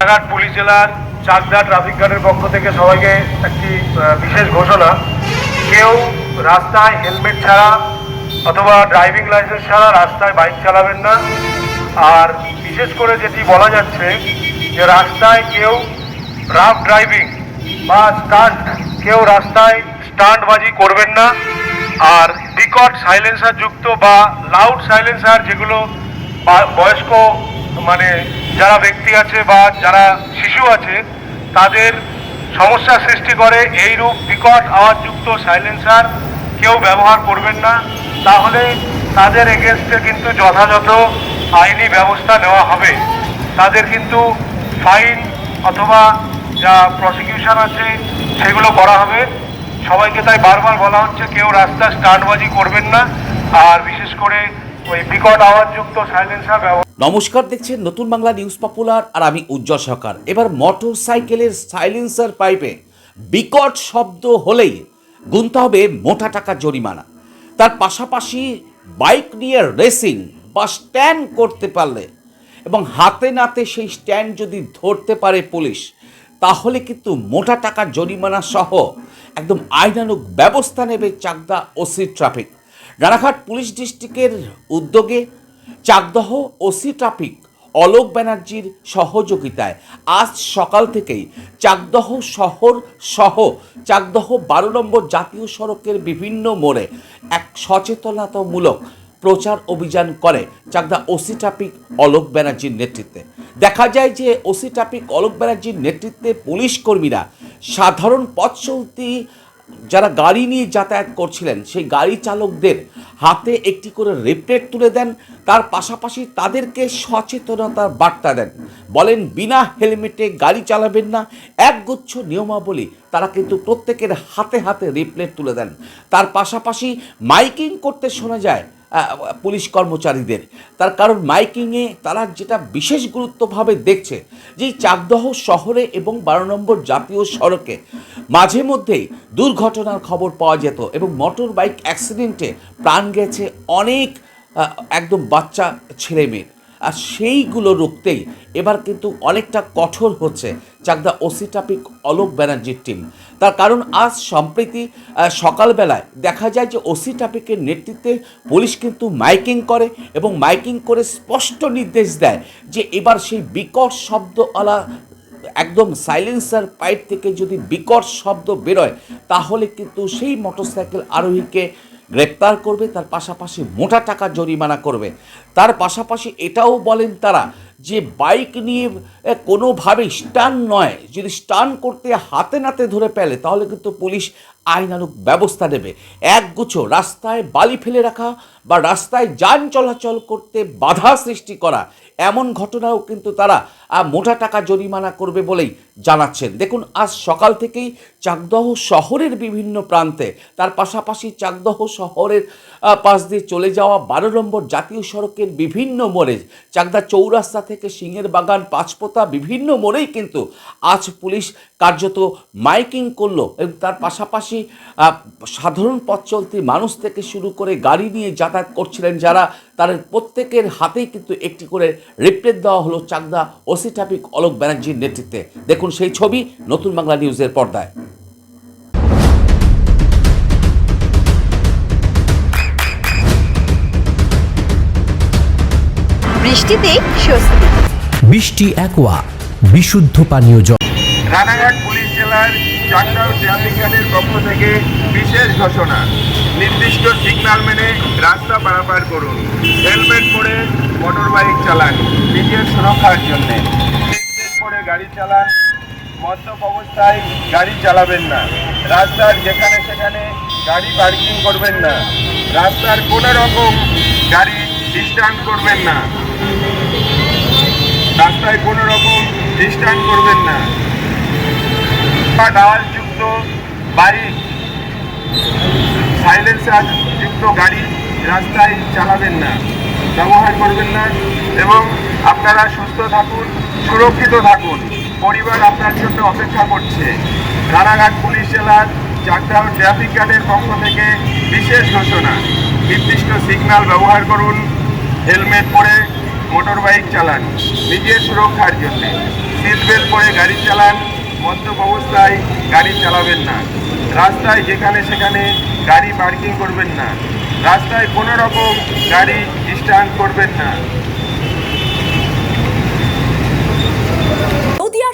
Ranaghat police জেলার Chakdah traffic গার্ডের পক্ষ থেকে সবাইকে একটি বিশেষ ঘোষণা। কেউ রাস্তায় হেলমেট ছাড়া অথবা ড্রাইভিং লাইসেন্স ছাড়া রাস্তায় বাইক চালাবেন না। আর বিশেষ করে যেটি বলা যাচ্ছে যে রাস্তায় কেউ রাফ ড্রাইভিং বা স্টান্ট কেউ রাস্তায় স্টান্টবাজি করবেন না। আর বিকট সাইলেন্সার যুক্ত বা লাউড সাইলেন্সার যেগুলো বয়স্ক মানে যারা ব্যক্তি আছে বা যারা শিশু আছে, তাদের সমস্যা সৃষ্টি করে এইরূপ বিকট আওয়াজযুক্ত সাইলেন্সার কেউ ব্যবহার করবেন না। তাহলে তাদের এগেনস্টে কিন্তু যথাযথ আইনি ব্যবস্থা নেওয়া হবে। তাদের কিন্তু ফাইন অথবা যা প্রসিকিউশন আছে, সেগুলো করা হবে। সবাইকে তাই বারবার বলা হচ্ছে, কেউ রাস্তা স্টান্টবাজি করবেন না। আর বিশেষ করে নমস্কার, দেখছেন নতুন বাংলা নিউজ পপুলার আর আমি উজ্জ্বল সরকার। এবার মোটর সাইকেলের সাইলেন্সার পাইপে বিকট শব্দ হলেই গুনতে হবে মোটা টাকা জরিমানা। তার পাশাপাশি বাইক নিয়ে রেসিং বা স্ট্যান্ড করতে পারলে এবং হাতে নাতে সেই স্ট্যান্ড যদি ধরতে পারে পুলিশ, তাহলে কিন্তু মোটা টাকা জরিমানা সহ একদম আইনানুগ ব্যবস্থা নেবে Chakdah OC traffic Ranaghat police ডিস্ট্রিক্টের উদ্যোগে চাকদহ ওসি ট্রাফিক অলোক ব্যানার্জির সহযোগিতায় আজ সকাল থেকেই চাকদহ শহর সহ চাকদহ বারো নম্বর জাতীয় সড়কের বিভিন্ন মোড়ে এক সচেতনতামূলক প্রচার অভিযান করে চাকদা ওসি ট্রাফিক অলোক ব্যানার্জির নেতৃত্বে। দেখা যায় যে ওসি ট্রাফিক অলোক ব্যানার্জির নেতৃত্বে পুলিশ কর্মীরা সাধারণ পথ চলতি যারা গাড়ি নিয়ে যাতায়াত করছিলেন, সেই গাড়ি চালকদের হাতে একটি করে রিপ্লেট তুলে দেন। তার পাশাপাশি তাদেরকে সচেতনতার বার্তা দেন। বলেন, বিনা হেলমেটে গাড়ি চালাবেন না, একগুচ্ছ নিয়মাবলী তারা কিন্তু প্রত্যেকের হাতে হাতে রিপ্লেট তুলে দেন। তার পাশাপাশি মাইকিং করতে শোনা যায় পুলিশ কর্মচারীদের। তার কারণ মাইকিংয়ে তারা যেটা বিশেষ গুরুত্বভাবে দেখছে, যে চাকদহ শহরে এবং বারো নম্বর জাতীয় সড়কে মাঝে মধ্যেই দুর্ঘটনার খবর পাওয়া যেত এবং মোটর বাইক অ্যাক্সিডেন্টে প্রাণ গেছে অনেক একদম বাচ্চা ছেলে মেয়ের আর সেইগুলো রুখতেই এবার কিন্তু অনেকটা কঠোর হচ্ছে চাকদা ওসি ট্রাফিক অলোক ব্যানার্জির টিম তার কারণ আজ সম্প্রতি সকালবেলায় দেখা যায় যে ওসি ট্রাফিকের নেতৃত্বে পুলিশ কিন্তু মাইকিং করে এবং মাইকিং করে স্পষ্ট নির্দেশ দেয় যে এবার সেই বিকট শব্দওয়ালা একদম সাইলেন্সার পাইপ থেকে যদি বিকট শব্দ বেরোয়, তাহলে কিন্তু সেই মোটরসাইকেল আরোহীকে গ্রেপ্তার করবে, তার পাশাপাশি মোটা টাকা জরিমানা করবে। তার পাশাপাশি এটাও বলেন তারা যে বাইক নিয়ে কোনোভাবেই স্টান নয়। যদি স্টান করতে হাতে নাতে ধরে পেলে তাহলে কিন্তু পুলিশ আইনানুগ ব্যবস্থা নেবে। একগুচ্ছ রাস্তায় বালি ফেলে রাখা বা রাস্তায় যান চলাচল করতে বাধা সৃষ্টি করা, এমন ঘটনাও কিন্তু তারা মোটা টাকা জরিমানা করবে বলেই জানাচ্ছেন। দেখুন, আজ সকাল থেকেই চাকদহ শহরের বিভিন্ন প্রান্তে, তার পাশাপাশি চাকদহ শহরের পাশ দিয়ে চলে যাওয়া বারো নম্বর জাতীয় সড়কের বিভিন্ন মোড়ে, চাকদা চৌরাস্তা থেকে সিংহের বাগান, পাঁচপোতা বিভিন্ন মোড়েই কিন্তু আজ পুলিশ কার্যত মাইকিং করল এবং তার পাশাপাশি আহ, সাধারণ পথ চলতি মানুষ থেকে শুরু করে গাড়ি নিয়ে যাতায়াত করছিলেন যারা তাদের প্রত্যেকের হাতেই কিন্তু একটি করে রিপ্লেট দেওয়া হলো চাকদা ওসি ট্রাফিক অলোক ব্যানার্জির নেতৃত্বে। দেখুন সেই ছবি নতুন বাংলা নিউজের পর্দায়। বৃষ্টিতে স্বস্তি। বৃষ্টি অ্যাকোয়া বিশুদ্ধ পানীয় জল। রানাঘাট পুলিশ জেলার চাকদাও ট্রাফিক গার্ডের পক্ষ থেকে বিশেষ ঘোষণা। নির্দিষ্ট সিগন্যাল মেনে রাস্তা পারাপার করুন। হেলমেট পরে মোটর বাইক চালান, নিজের সুরক্ষার জন্য। পরে গাড়ি চালান, মদ্যপ অবস্থায় গাড়ি চালাবেন না। রাস্তার যেখানে সেখানে গাড়ি পার্কিং করবেন না। রাস্তার কোনো রকম গাড়ি ডিস্টার্ব করবেন না। রাস্তায় কোনো রকম ডিস্টার্ব করবেন না। বা ডালযুক্ত বাইক সাইলেন্সার যুক্ত গাড়ি রাস্তায় চালাবেন না, ব্যবহার করবেন না এবং আপনারা সুস্থ থাকুন, সুরক্ষিত থাকুন। পরিবার আপনার জন্য অপেক্ষা করছে। রানাঘাট পুলিশ জেলার চাকদাহ ট্রাফিক গার্ডের পক্ষ থেকে বিশেষ ঘোষণা। নির্দিষ্ট সিগন্যাল ব্যবহার করুন, হেলমেট পরে মোটর বাইক চালান, নিজের সুরক্ষার জন্য। সিট বেল্ট পরে গাড়ি চালান মদ্যপ অবস্থায় গাড়ি চালাবেন না। রাস্তায় যেখানে সেখানে গাড়ি পার্কিং করবেন না। রাস্তায় কোনো রকম গাড়ি স্ট্যান্ড করবেন না নদিয়ার